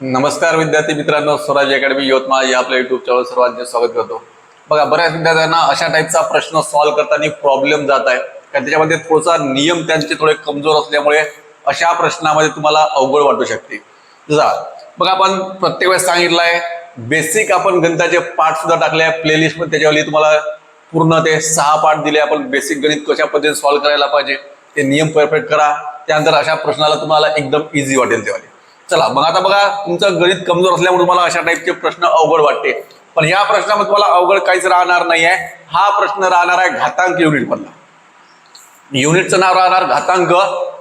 नमस्कार विद्यार्थी मित्रांनो स्वराज अकॅडमी यवतमाळ या आपल्या युट्यूब चॅनल सर्वांचे स्वागत करतो. बघा बऱ्याच विद्यार्थ्यांना अशा टाईपचा प्रश्न सॉल्व्ह करताना प्रॉब्लेम जात आहे. कारण त्याच्यामध्ये थोडासा नियम त्यांचे थोडे कमजोर असल्यामुळे अशा प्रश्नामध्ये तुम्हाला अवघड वाटू शकते. जसा बघा आपण प्रत्येक वेळेस सांगितलं आहे बेसिक आपण गणिताचे पाठ सुद्धा टाकले आहे प्लेलिस्टमध्ये त्याच्यावरली तुम्हाला पूर्ण ते सहा पाठ दिले आपण बेसिक गणित कशा पद्धतीने सॉल्व्ह करायला पाहिजे ते नियम परफेक्ट करा. त्यानंतर अशा प्रश्नाला तुम्हाला एकदम इझी वाटेल तेव्हा. चला मग आता बघा तुमचं गणित कमजोर असल्यामुळे तुम्हाला अशा टाईपचे प्रश्न अवघड वाटते. पण या प्रश्नामध्ये तुम्हाला अवघड काहीच राहणार नाही आहे हा प्रश्न राहणार आहे घातांक युनिट मधला युनिटचं नाव राहणार घातांक.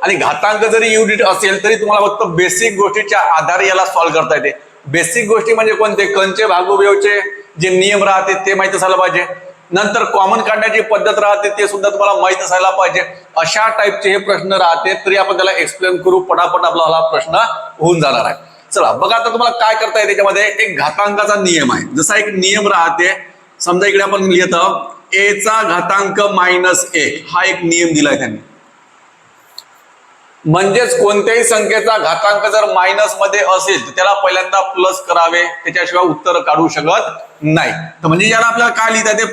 आणि घातांक जरी युनिट असेल तरी तुम्हाला फक्त बेसिक गोष्टीच्या आधारे याला सॉल्व्ह करता येते. बेसिक गोष्टी म्हणजे कोणते? कंचे भागोबेवचे जे नियम राहते ते माहीत असायला पाहिजे. नंतर कॉमन काढण्याची पद्धत राहते ते सुद्धा तुम्हाला माहीत असायला पाहिजे. अशा टाईपचे हे प्रश्न राहते तरी आपण त्याला एक्सप्लेन करू पटापट आपला हा प्रश्न होऊन जाणार आहे. चला बघा आता तुम्हाला काय करता येते त्याच्यामध्ये. एक घातांकाचा नियम आहे. जसा एक नियम राहते समजा इकडे आपण लिहित ए चा घातांक मायनस एक हा एक नियम दिलाय त्यांनी. म्हणजेच कोणत्याही संख्येचा घातांक जर मायनसमध्ये असेल तर त्याला पहिल्यांदा प्लस करावे. त्याच्याशिवाय उत्तर काढू शकत नाही. तर म्हणजे याला आपल्याला काय लिहिता ते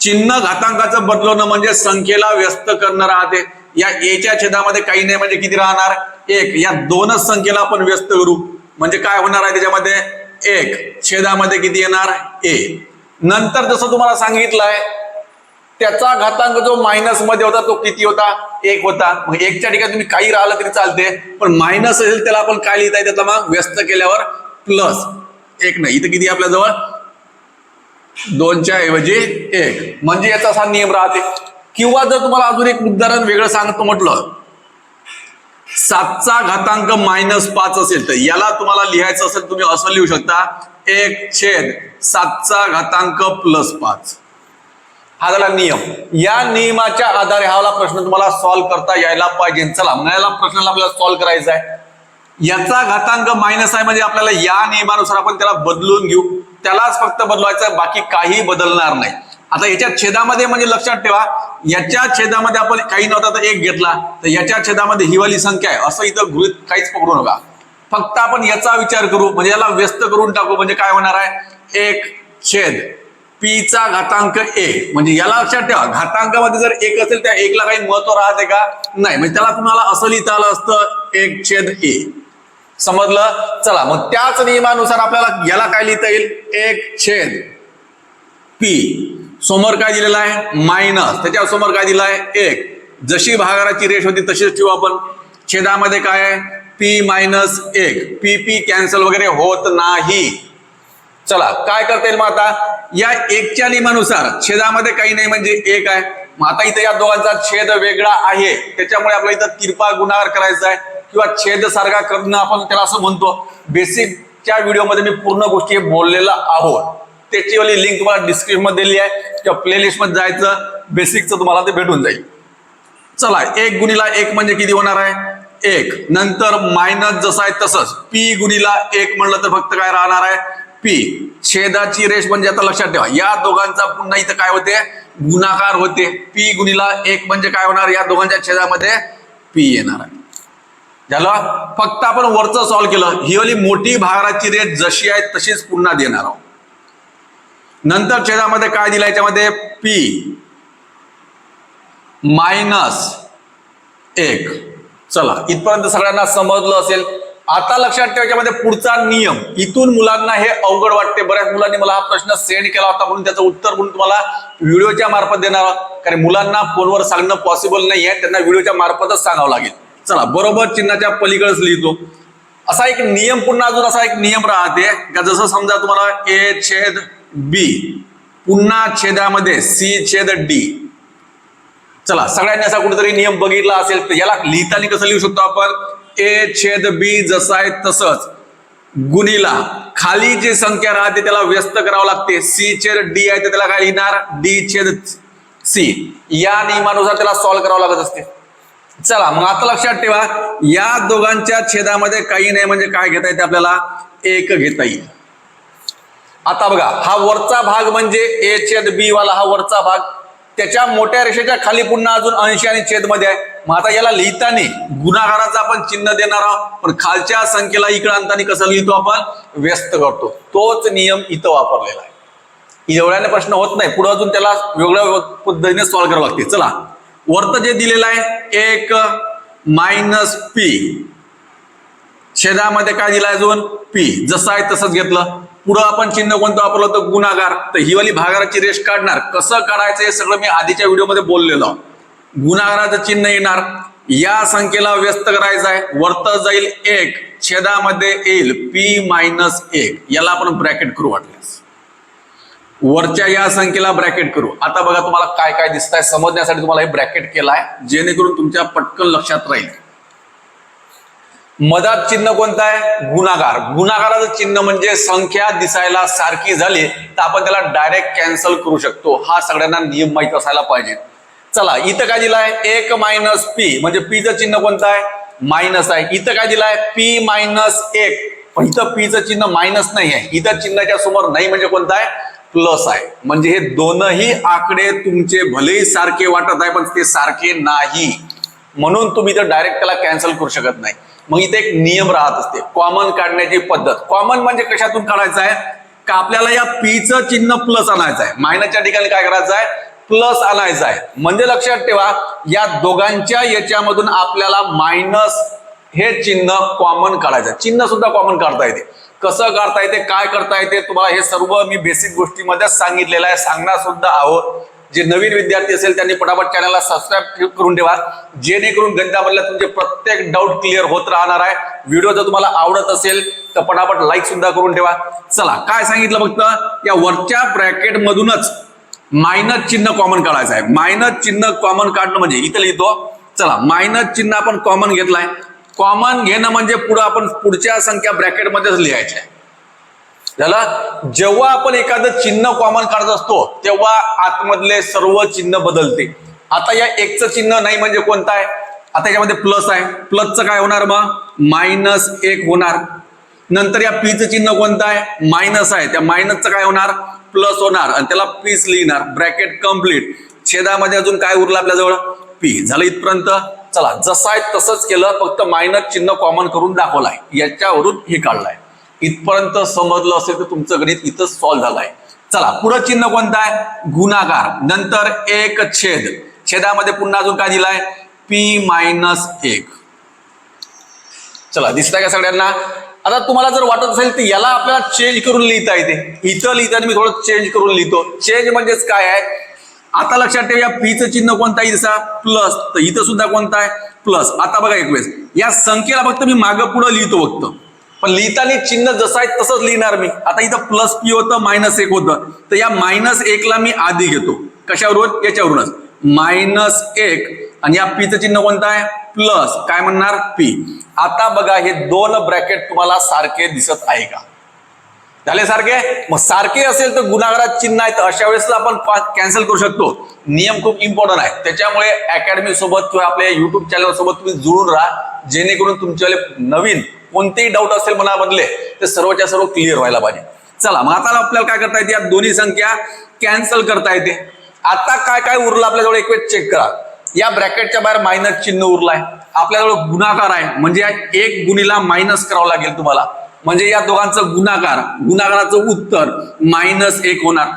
चिन्ह घातांकाचं बदलवणं म्हणजे संख्येला व्यस्त करणं राहते या एच्या छेदामध्ये काही नाही म्हणजे किती राहणार? एक. या दोनच संख्येला आपण व्यस्त करू. म्हणजे काय होणार आहे त्याच्यामध्ये? एक. छेदामध्ये किती येणार? ए. नंतर जसं तुम्हाला सांगितलंय त्याचा घातांक जो मायनसमध्ये होता तो किती होता? एक होता. मग एकच्या ठिकाणी तुम्ही काही राहिलं तरी चालते. पण मायनस असेल त्याला आपण काय लिहिता येते? मग व्यस्त केल्यावर प्लस. एक नाही. इथं किती आपल्याजवळ? दोनच्या ऐवजी एक. म्हणजे याचा असा नियम राहते. किंवा जर तुम्हाला अजून एक उदाहरण वेगळं सांगतो म्हटलं. सातचा घातांक मायनस पाच असेल तर याला तुम्हाला लिहायचं असेल तुम्ही असं लिहू शकता. एक छेद सातचा घातांक प्लस पाच. हा झाला नियम. या नियमाच्या आधारे हा प्रश्न तुम्हाला सॉल्व्ह करता यायला पाहिजे. चला मग याला प्रश्नाला आपल्याला सॉल्व्ह करायचा आहे याचा घातांक मायनस आहे म्हणजे आपल्याला या नियमानुसार आपण त्याला बदलून घेऊ. त्यालाच फक्त बदलवायचं बाकी काही बदलणार नाही. आता याच्या छेदामध्ये म्हणजे लक्षात ठेवा याच्या छेदामध्ये आपण काही नव्हता तर एक घेतला तर याच्या छेदामध्ये हिवाली संख्या आहे. असं इथं गृहित काहीच पकडू नका. फक्त आपण याचा विचार करू म्हणजे याला व्यस्त करून टाकू म्हणजे काय होणार आहे? एक छेद पीचा घातांक ए. म्हणजे याला लक्षात ठेवा घातांकामध्ये जर एक असेल त्या एकला काही महत्त्व राहते का? नाही. म्हणजे त्याला तुम्हाला असं लिहिता आलं असतं एक छेद ए. समजलं? चला मग त्याच नियमानुसार आपल्याला याला काय लिहिता येईल? एक छेद. पी समोर काय दिलेला आहे? मायनस त्याच्यासमोर काय दिलं आहे? एक. जशी भागाराची रेष होती तशीच ठेवू आपण. छेदामध्ये काय आहे? पी मायनस एक. पी पी कॅन्सल वगैरे होत नाही. चला काय करता येईल मग आता? या एकच्या नियमानुसार छेदामध्ये काही नाही म्हणजे एक आहे. मग आता इथं या दोघांचा छेद वेगळा आहे. त्याच्यामुळे आपल्याला इथं तिरपा गुणाकार करायचा आहे. किंवा छेद सारखा करणं आपण त्याला असं म्हणतो. बेसिकच्या व्हिडिओमध्ये मी पूर्ण गोष्टी बोललेला आहोत. त्याची वाली लिंक तुम्हाला डिस्क्रिप्शनमध्ये दिली आहे. किंवा प्लेलिस्टमध्ये जायचं बेसिकचं तुम्हाला ते भेटून जाईल. चला एक गुणीला एक म्हणजे किती होणार आहे? एक. नंतर मायनस जसं आहे तसंच. पी गुणीला एक म्हणलं तर फक्त काय राहणार आहे? पी छेदाची रेष म्हणजे आता लक्षात ठेवा. या दोघांचा पुन्हा इथं काय होते? गुणाकार होते. पी गुणीला एक म्हणजे काय होणार? या दोघांच्या छेदामध्ये पी येणार आहे. झालं फक्त आपण वरचं सॉल्व्ह केलं ही वाली मोठी भागाची रेट जशी आहे तशीच पुन्हा देणार आहोत. नंतर छेदामध्ये काय दिलं याच्यामध्ये पी मायनस एक. चला इथपर्यंत सगळ्यांना समजलं असेल. आता लक्षात ठेवायच्यामध्ये पुढचा नियम. इथून मुलांना हे अवघड वाटते. बऱ्याच मुलांनी मला हा प्रश्न सेंड केला होता म्हणून त्याचं उत्तर म्हणून तुम्हाला व्हिडिओच्या मार्फत देणार कारण मुलांना फोनवर सांगणं पॉसिबल नाही आहे त्यांना व्हिडिओच्या मार्फतच सांगावं लागेल. चला बरोबर चिन्हाच्या पलीकडेच लिहितो. असा एक नियम पुन्हा अजून असा एक नियम राहते का जसं समजा तुम्हाला ए छेद बी पुन्हा छेदामध्ये सी छेद डी चला सगळ्यांनी असा कुठेतरी नियम बघितला असेल तर याला लिहिताना कसं लिहू शकतो आपण? ए छेद बी जसं आहे तसंच. गुणीला खाली जी संख्या राहते त्याला व्यस्त करावं लागते. सी छेद डी आहे तर त्याला काय लिहिणार? डी छेद सी या नियमानुसार त्याला सॉल्व्ह करावं लागत असते. चला मग आता लक्षात ठेवा या दोघांच्या छेदामध्ये काही नाही म्हणजे काय घेता येते आपल्याला? एक घेता येईल. आता बघा हा वरचा भाग म्हणजे ए छेद बी वाला हा वरचा भाग. त्याच्या मोठ्या रेषेच्या खाली पुन्हा अजून अंश आणि छेदमध्ये आहे. मग आता याला लिहिताना गुन्हागाराचं आपण चिन्ह देणार आहोत. पण खालच्या संख्येला इकडे आणताना कसं लिहितो आपण? व्यस्त करतो. तोच नियम इथं वापरलेला आहे. एवढ्याने प्रश्न होत नाही. पुढे अजून त्याला वेगळ्या पद्धतीने सॉल्व्ह करावं लागते चला. वरत जे दिलेलं आहे एक मायनस पी. छेदामध्ये काय दिलं अजून? पी. जसं आहे तसंच घेतलं. पुढं आपण चिन्ह कोणतं वापरलं तर गुणाकार. तर ही वाली भागाराची रेष काढणार. कसं काढायचं हे सगळं मी आधीच्या व्हिडिओमध्ये बोललेलो. गुणाकाराचं चिन्ह येणार. या संख्येला व्यस्त करायचं आहे. वरत जाईल एक. छेदामध्ये येईल पी मायनस एक. याला आपण ब्रॅकेट करू वाटल्यास. वरच्या या संख्येला ब्रॅकेट करू. आता बघा तुम्हाला काय काय दिसत आहे समजण्यासाठी तुम्हाला हे ब्रॅकेट केलाय. जेणेकरून तुमच्या पटकन लक्षात राहील. मधात चिन्ह कोणतं आहे? गुणाकार. गुणाकाराचं चिन्ह म्हणजे संख्या दिसायला सारखी झाली तर आपण त्याला डायरेक्ट कॅन्सल करू शकतो. हा सगळ्यांना नियम माहीत असायला पाहिजे. चला इथं काय दिलं आहे एक मायनस पी म्हणजे पीचं चिन्ह कोणतं आहे? मायनस आहे. इथं काय दिलं आहे पी मायनस एक. पण इथं पीचं चिन्ह मायनस नाही आहे. इथं चिन्हाच्या समोर नाही म्हणजे कोणतं आहे? प्लस आहे. म्हणजे हे दोनही आकडे तुमचे भलेही सारखे वाटत आहे पण ते सारखे नाही. म्हणून तुम्ही तर डायरेक्ट त्याला कॅन्सल करू शकत नाही. मग इथे एक नियम राहत असते. कॉमन काढण्याची पद्धत. कॉमन म्हणजे कशातून काढायचं आहे? का आपल्याला या पीचं चिन्ह प्लस आणायचं आहे? मायनसच्या ठिकाणी काय करायचं आहे? प्लस आणायचं आहे. म्हणजे लक्षात ठेवा या दोघांच्या याच्यामधून आपल्याला मायनस हे चिन्ह कॉमन काढायचं. चिन्ह सुद्धा कॉमन काढता येते. कसं काढता येते काय करता येते तुम्हाला हे सर्व मी बेसिक गोष्टीमध्येच सांगितलेलं आहे. सांगणार सुद्धा आहोत. जे नवीन विद्यार्थी असेल त्यांनी पटापट चॅनलला सबस्क्राईब करून ठेवा. जेणेकरून गणितामधल्या तुमचे प्रत्येक डाऊट क्लिअर होत राहणार आहे. व्हिडिओ जर तुम्हाला आवडत असेल तर पटापट लाईक सुद्धा करून ठेवा. चला काय सांगितलं फक्त? या वरच्या ब्रॅकेट मधूनच मायनस चिन्ह कॉमन काढायचं आहे. मायनस चिन्ह कॉमन काढणं म्हणजे इथं लिहितो. चला मायनस चिन्ह आपण कॉमन घेतलाय. कॉमन घेणं म्हणजे पुढं आपण पुढच्या संख्या ब्रॅकेटमध्येच लिहायच्या आहे झालं? जेव्हा आपण एखादं चिन्ह कॉमन काढत असतो तेव्हा आतमधले सर्व चिन्ह बदलते. आता या एकचं चिन्ह नाही म्हणजे कोणतं आहे? आता याच्यामध्ये प्लस आहे. प्लसचं काय होणार मग? मायनस एक होणार. नंतर या पीचं चिन्ह कोणतं आहे? मायनस आहे. त्या मायनसचं काय होणार? प्लस होणार. आणि त्याला पीस लिहिणार. ब्रॅकेट कंप्लीट छेदामध्ये अजून काय उरलं आपल्याजवळ? पी झालं इथपर्यंत? चला जसं आहे तसंच केलं फक्त मायनस चिन्ह कॉमन करून दाखवलाय. याच्यावरून हे काढलाय. इथपर्यंत समजलं असेल तर तुमचं गणित इथं सॉल्व्ह झालंय. चला पुढं चिन्ह कोणतं आहे? गुणाकार. नंतर एक छेद. छेदामध्ये पुन्हा अजून काय दिलाय? पी मायनस एक. चला दिसतंय का सगळ्यांना? आता तुम्हाला जर वाटत असेल तर याला आपल्याला चेंज करून लिहिता येते. इथं लिहिताना मी थोडं चेंज करून लिहितो. चेंज म्हणजेच काय आहे? आता लक्षात ठेवा या पीचं चिन्ह कोणता आहे जसा प्लस तर इथं सुद्धा कोणता आहे? प्लस आता बघा एक वेळेस. या संख्येला फक्त मी मागं पुढं लिहितो फक्त. पण लिहिताना चिन्ह जसं आहे तसंच लिहिणार मी. आता इथं प्लस पी होतं मायनस एक होतं. तर या मायनस एकला मी आधी घेतो. कशावरून? याच्यावरूनच. मायनस एक. आणि या पीचं चिन्ह कोणतं आहे? प्लस काय म्हणणार? पी आता बघा हे दोन ब्रॅकेट तुम्हाला सारखे दिसत आहे का? झाले सारखे? मग सारखे असेल तर गुन्हागारात चिन्ह आहे तर अशा वेळेस आपण कॅन्सल करू शकतो. नियम खूप इम्पॉर्टंट आहे. त्याच्यामुळे अकॅडमी सोबत किंवा आपल्या युट्यूब चॅनल सोबत तुम्ही जुळून राहा. जेणेकरून तुमच्यावाले नवीन कोणतेही डाऊट असेल मनामधले ते सर्वच्या सर्व क्लिअर व्हायला पाहिजे. चला मग आता आपल्याला काय करता येते? या दोन्ही संख्या कॅन्सल करता येते. आता काय काय उरलं आपल्याजवळ? एक वेळ चेक करा. या ब्रॅकेटच्या बाहेर मायनस चिन्ह उरलाय. आपल्याजवळ गुणाकार आहे. म्हणजे एक गुणीला मायनस करावं लागेल तुम्हाला. म्हणजे या दोघांचं गुणाकार गुणाकाराचं उत्तर मायनस एक होणार.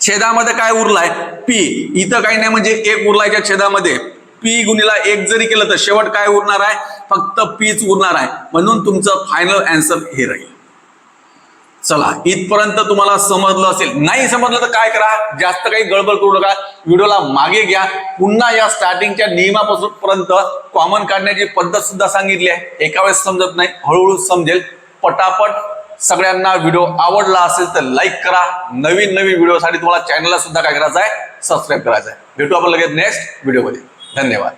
छेदामध्ये काय उरलाय? पी इथं काही नाही म्हणजे एक उरलायच्या छेदामध्ये. पी गुणीला एक जरी केलं तर शेवट काय उरणार आहे? फक्त पीच उरणार आहे. म्हणून तुमचं फायनल अँसर हे राहील. चला इथपर्यंत तुम्हाला समजलं असेल. नाही समजलं तर काय करा? जास्त काही गडबड करू नका. व्हिडिओला मागे घ्या. पुन्हा या स्टार्टिंगच्या नियमापासून पर्यंत कॉमन काढण्याची पद्धत सुद्धा सांगितली आहे. एका वेळेस समजत नाही. हळूहळू समजेल. पटापट सगळ्यांना व्हिडिओ आवडला असेल तर लाईक करा. नवीन नवीन व्हिडिओसाठी तुम्हाला चॅनलला सुद्धा काय करायचं आहे सबस्क्राईब करायचं आहे भेटू आपण लगेच नेक्स्ट व्हिडिओमध्ये धन्यवाद.